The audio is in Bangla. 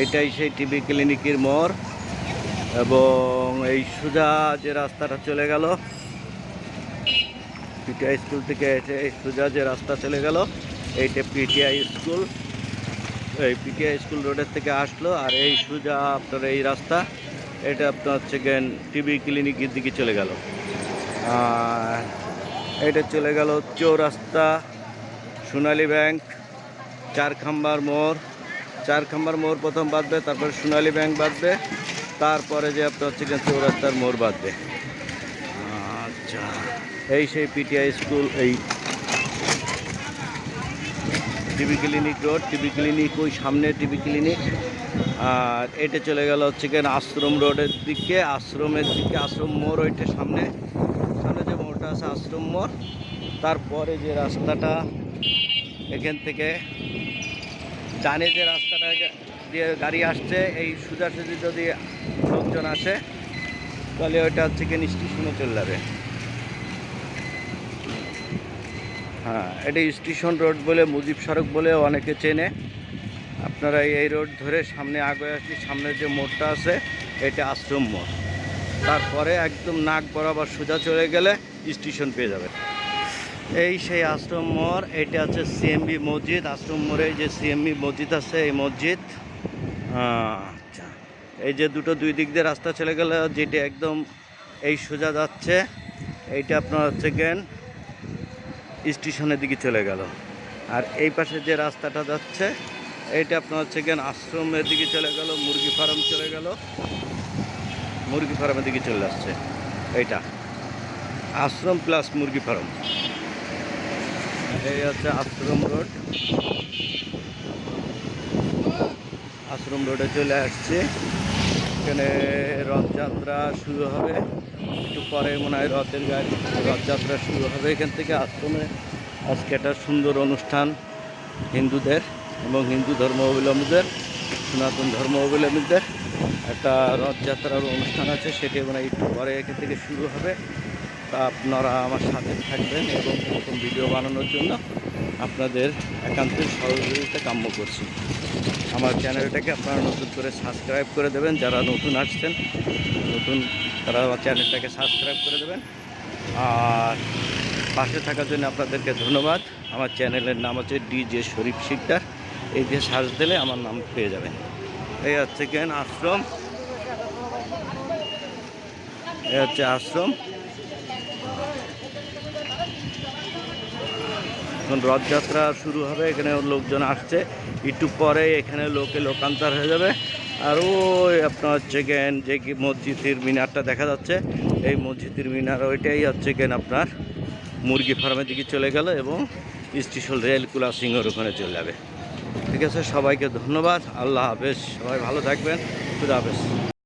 এইটাই সেই টিবি ক্লিনিকের মোড় এবং এই সোজা যে রাস্তাটা চলে গেল, পিটিআই স্কুল থেকে এসে এই সোজা যে রাস্তা চলে গেল, এইটা পিটিআই স্কুল। এই পিটিআই স্কুল রোডের থেকে আসলো আর এই সোজা আপনার এই রাস্তা, এটা আপনার হচ্ছে গেন টিবি ক্লিনিকের দিকে চলে গেল। আর এটা চলে গেল চৌরাস্তা সোনালী ব্যাংক চারখাম্বার মোড়। চার খাম্বার মোড় প্রথম বাঁধবে তারপরে সোনালী ব্যাংক বাঁধবে তারপরে যে আপনার হচ্ছে চৌরাস্তার মোড় বাঁধবে। আচ্ছা। এই সেই পিটিআই স্কুল এই TB clinic road TB clinic ওই সামনে টিবি ক্লিনিক। আর এটা চলে গেল হচ্ছে গিয়ে আশ্রম রোডের দিকে আশ্রমের দিকে আশ্রম মোড় ওইটা সামনে। সামনে যে মোড়টা আছে আশ্রম মোড় তারপরে যে রাস্তাটা এখান থেকে ডানে যে রাস্তাটা দিয়ে গাড়ি আসছে, এই সোজাসুজি যদি লোকজন আসে তাহলে ওইটা হচ্ছে গিয়ে স্টেশনে চলে যাবে। হ্যাঁ এটা স্টেশন রোড বলে, মুজিব সড়ক বলে অনেকে চেনে। আপনারা এই রোড ধরে সামনে আগে আসি, সামনে যে মোড়টা আছে, এটা আশ্রম মোড়। তারপরে একদম নাক বরাবর সোজা চলে গেলে স্টেশন পেয়ে যাবে এই সেই আশ্রম মোড়, এটা হচ্ছে সিএমবি মসজিদ। আশ্রম মোড়ে যে সিএমবি মসজিদ আছে, এই মসজিদ। আচ্ছা এই যে দুটো দুই দিক দিয়ে রাস্তা চলে গেলে, যেটা একদম এই সোজা যাচ্ছে। এইটা আপনার হচ্ছে জ্ঞান স্টেশনের দিকে চলে গেল। আর এই পাশে যে রাস্তাটা যাচ্ছে, এইটা আপনার হচ্ছে জ্ঞান আশ্রমের দিকে চলে গেল, মুরগি ফার্ম চলে গেল। মুরগি ফার্মের দিকে চলে আসছে, এইটা। আশ্রম প্লাস মুরগি ফার্ম। এই হচ্ছে আশ্রম রোড। আশ্রম রোডে চলে আসছে। এখানে রথযাত্রা শুরু হবে। একটু পরে মনে হয় রথের গাড়ি রথযাত্রা শুরু হবে। এখান থেকে আশ্রমে আজকে একটা সুন্দর অনুষ্ঠান হিন্দুদের এবং হিন্দু ধর্ম অবলম্বীদের সনাতন ধর্ম অবলম্বীদের একটা রথযাত্রার অনুষ্ঠান আছে। সেটি মানে একটু পরে এখান থেকে শুরু হবে। আপনারা আমার সাথে থাকবেন এবং এরকম ভিডিও বানানোর জন্য আপনাদের একান্তের সহযোগিতা কাম্য করছি। আমার চ্যানেলটাকে আপনারা নতুন করে সাবস্ক্রাইব করে দেবেন, যারা নতুন আসছেন, নতুন তারা আমার চ্যানেলটাকে সাবস্ক্রাইব করে দেবেন। আর পাশে থাকার জন্য আপনাদেরকে ধন্যবাদ। আমার চ্যানেলের নাম হচ্ছে ডিজে শরীফ শিকদার। এই দিয়ে সার্চ দিলে আমার নাম পেয়ে যাবেন। এই হচ্ছে কেন, আশ্রম? এই হচ্ছে আশ্রম। এখন রথযাত্রা শুরু হবে, এখানে লোকজন আসছে। একটু পরে এখানে লোকে লোকান্তর হয়ে যাবে। আর ওই আপনার হচ্ছে কেন যে কি মসজিদের মিনারটা দেখা যাচ্ছে, এই মসজিদের মিনার ওইটাই হচ্ছে কেন আপনার মুরগি ফার্মের দিকে চলে গেল এবং স্টেশন রেল ক্রসিংয়ের ওখানে চলে যাবে। ঠিক আছে, সবাইকে ধন্যবাদ। আল্লাহ হাফেজ। সবাই ভালো থাকবেন। খুদা হাফেজ।